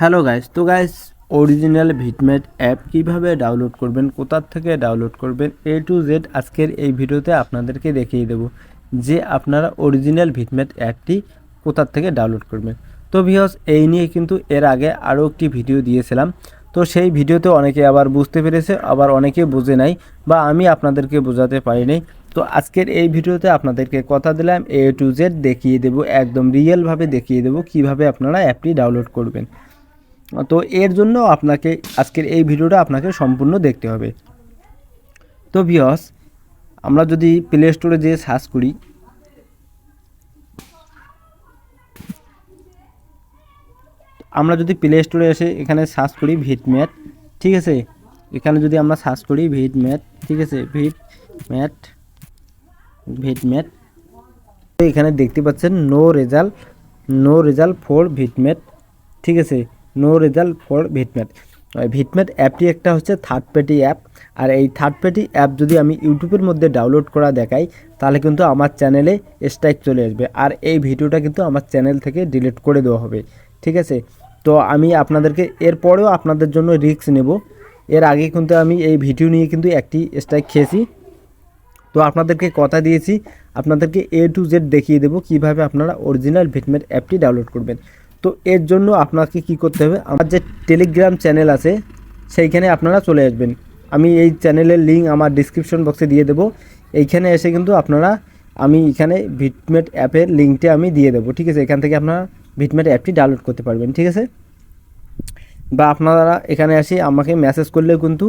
Hello guys তো guys original Vidmate app কীভাবে download করবেন, কোথার থেকে ডাউনলোড করবেন এ টু জেড আজকের এই ভিডিওতে আপনাদেরকে দেখিয়ে দেব যে আপনারা অরিজিনাল ভিটমেট অ্যাপটি কোথার থেকে ডাউনলোড করবেন। তো ভিওস এই নিয়ে কিন্তু এর আগে আরও একটি ভিডিও দিয়েছিলাম। তো সেই ভিডিওতে অনেকে আবার বুঝতে পেরেছে, আবার অনেকে বুঝে নাই বা আমি আপনাদেরকে বোঝাতে পারিনি তো আজকের এই ভিডিওতে আপনাদেরকে কথা দিলাম এ টু জেড দেখিয়ে দেব, একদম রিয়েলভাবে দেখিয়ে দেব কীভাবে আপনারা অ্যাপটি ডাউনলোড করবেন। তো এর জন্য আপনাকে আজকের এই ভিডিওটা আপনাকে সম্পূর্ণ দেখতে হবে। তো বিয়স আমরা যদি প্লে স্টোরে যেয়ে সার্চ করি, আমরা যদি প্লে স্টোরে এসে এখানে সার্চ করি ভিটম্যাট ঠিক আছে? এখানে যদি আমরা সার্চ করি ভিটম্যাট ঠিক আছে? ভিট ম্যাট ভিটম্যাট এখানে দেখতে পাচ্ছেন no result no result for Vidmate ঠিক আছে? No result for Vidmate Vidmate অ্যাপটি একটা হচ্ছে থার্ড পার্টি অ্যাপ আর এই থার্ড পার্টি অ্যাপ যদি আমি ইউটিউবের মধ্যে ডাউনলোড করা দেখাই, তাহলে কিন্তু আমার চ্যানেলে স্ট্রাইক চলে আসবে। আর এই ভিডিওটা কিন্তু আমার চ্যানেল থেকে ডিলিট করে দেওয়া হবে। ঠিক আছে? তো আমি আপনাদেরকে এরপরেও আপনাদের জন্য রিস্ক নেব। এর আগে কিন্তু আমি এই ভিডিও নিয়ে কিন্তু একটি স্ট্রাইক খেয়েছি। তো আপনাদেরকে কথা দিয়েছি, আপনাদেরকে এ টু জেড দেখিয়ে দেবো কীভাবে আপনারা অরিজিনাল ভিটমেট অ্যাপটি ডাউনলোড করবেন। তো এর জন্য আপনাকে কি করতে হবে? আমার যে টেলিগ্রাম চ্যানেল আছে, সেইখানে আপনারা চলে আসবেন। আমি এই চ্যানেলের লিঙ্ক আমার ডিসক্রিপশন বক্সে দিয়ে দেবো। এইখানে এসে কিন্তু আপনারা, আমি এখানে ভিটমেট অ্যাপের লিঙ্কটি আমি দিয়ে দেবো, ঠিক আছে? এখান থেকে আপনারা ভিটমেট অ্যাপটি ডাউনলোড করতে পারবেন, ঠিক আছে? বা আপনারা এখানে এসে আমাকে মেসেজ করলেও কিন্তু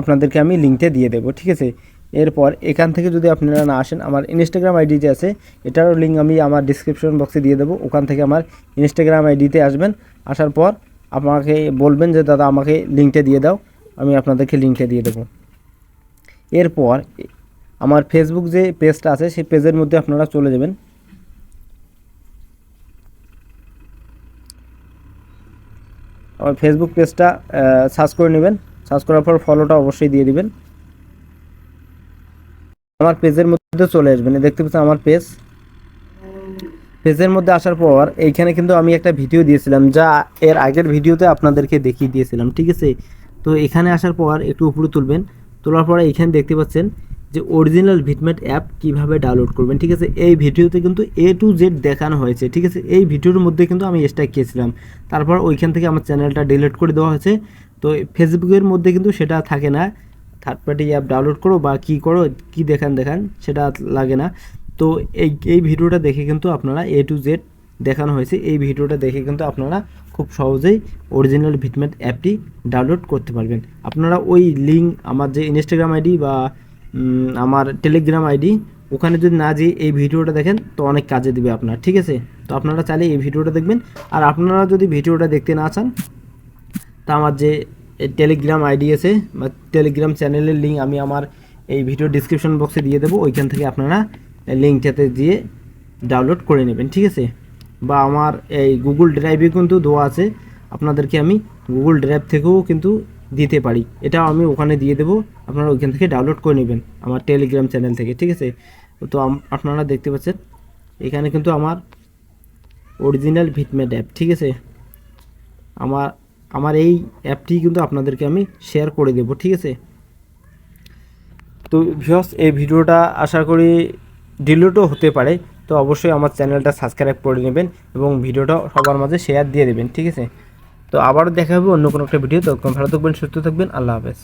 আপনাদেরকে আমি লিঙ্কটা দিয়ে দেবো, ঠিক আছে? এরপর এখান থেকে যদি আপনারা না আসেন, আমার ইনস্টাগ্রাম আইডি যে আছে, এটারও লিঙ্ক আমি আমার ডিসক্রিপশন বক্সে দিয়ে দেবো। ওখান থেকে আমার ইনস্টাগ্রাম আইডিতে আসবেন। আসার পর আমাকে বলবেন যে, দাদা, আমাকে লিঙ্কটা দিয়ে দাও। আমি আপনাদেরকে লিঙ্কটা দিয়ে দেবো। এরপর আমার ফেসবুক যে পেজটা আছে, সেই পেজের মধ্যে আপনারা চলে যাবেন। আমার ফেসবুক পেজটা সার্চ করে নেবেন। সার্চ করার পর ফলোটা অবশ্যই দিয়ে দিবেন। আমার পেজের মধ্যে চলে আসবেন। দেখতে পাচ্ছেন আমার পেজ। পেজের মধ্যে আসার পর এইখানে কিন্তু আমি একটা ভিডিও দিয়েছিলাম, যা এর আগের ভিডিওতে আপনাদেরকে দেখিয়ে দিয়েছিলাম, ঠিক আছে? তো এখানে আসার পর একটু উপরে তুলবেন, তোলার পরে এখানে দেখতে পাচ্ছেন যে অরিজিনাল ভিটমেট অ্যাপ কীভাবে ডাউনলোড করবেন, ঠিক আছে? এই ভিডিওতে কিন্তু এ টু জেড দেখানো হয়েছে, ঠিক আছে? এই ভিডিওর মধ্যে কিন্তু আমি স্ট্রাইক খেয়েছিলাম তারপর ওইখান থেকে আমার চ্যানেলটা ডিলিট করে দেওয়া হয়েছে। তো ফেসবুকের মধ্যে কিন্তু সেটা থাকে না। থার্ড পার্টি অ্যাপ ডাউনলোড করো বা কী করো, কী দেখান দেখান, সেটা লাগে না। তো এই এই ভিডিওটা দেখে কিন্তু আপনারা এ টু জেড দেখানো হয়েছে। এই ভিডিওটা দেখে কিন্তু আপনারা খুব সহজেই অরিজিনাল ভিটমেট অ্যাপটি ডাউনলোড করতে পারবেন। আপনারা ওই লিঙ্ক আমার যে ইনস্টাগ্রাম আইডি বা আমার টেলিগ্রাম আইডি ওখানে যদি না যেয়ে এই ভিডিওটা দেখেন, তো অনেক কাজে দিবে আপনার, ঠিক আছে? তো আপনারা চাইলে এই ভিডিওটা দেখবেন। আর আপনারা যদি ভিডিওটা দেখতে না চান, তা আমার যে টেলিগ্রাম আইডি আছে, বা টেলিগ্রাম চ্যানেলের লিঙ্ক আমি আমার এই ভিডিও ডিসক্রিপশন বক্সে দিয়ে দেবো, ওইখান থেকে আপনারা লিঙ্কটাতে দিয়ে ডাউনলোড করে নেবেন, ঠিক আছে? বা আমার এই গুগল ড্রাইভে কিন্তু দেওয়া আছে, আপনাদেরকে আমি গুগল ড্রাইভ থেকেও কিন্তু দিতে পারি। এটাও আমি ওখানে দিয়ে দেবো, আপনারা ওইখান থেকে ডাউনলোড করে নেবেন আমার টেলিগ্রাম চ্যানেল থেকে, ঠিক আছে? তো আপনারা দেখতে পাচ্ছেন, এখানে কিন্তু আমার অরিজিনাল ভিটমেট অ্যাপ ঠিক আছে? আমার আমার এই অ্যাপটি কিন্তু আপনাদেরকে আমি শেয়ার করে দেব, ঠিক আছে? তো ভিওস এই ভিডিওটা আশা করি ডিলিটও হতে পারে, তো অবশ্যই আমার চ্যানেলটা সাবস্ক্রাইব করে নেবেন এবং ভিডিওটা সবার মাঝে শেয়ার দিয়ে দেবেন, ঠিক আছে? তো আবারও দেখা হবে অন্য কোনো একটা ভিডিও তো ভালো থাকবেন, সুস্থ থাকবেন, আল্লাহ হাফেজ।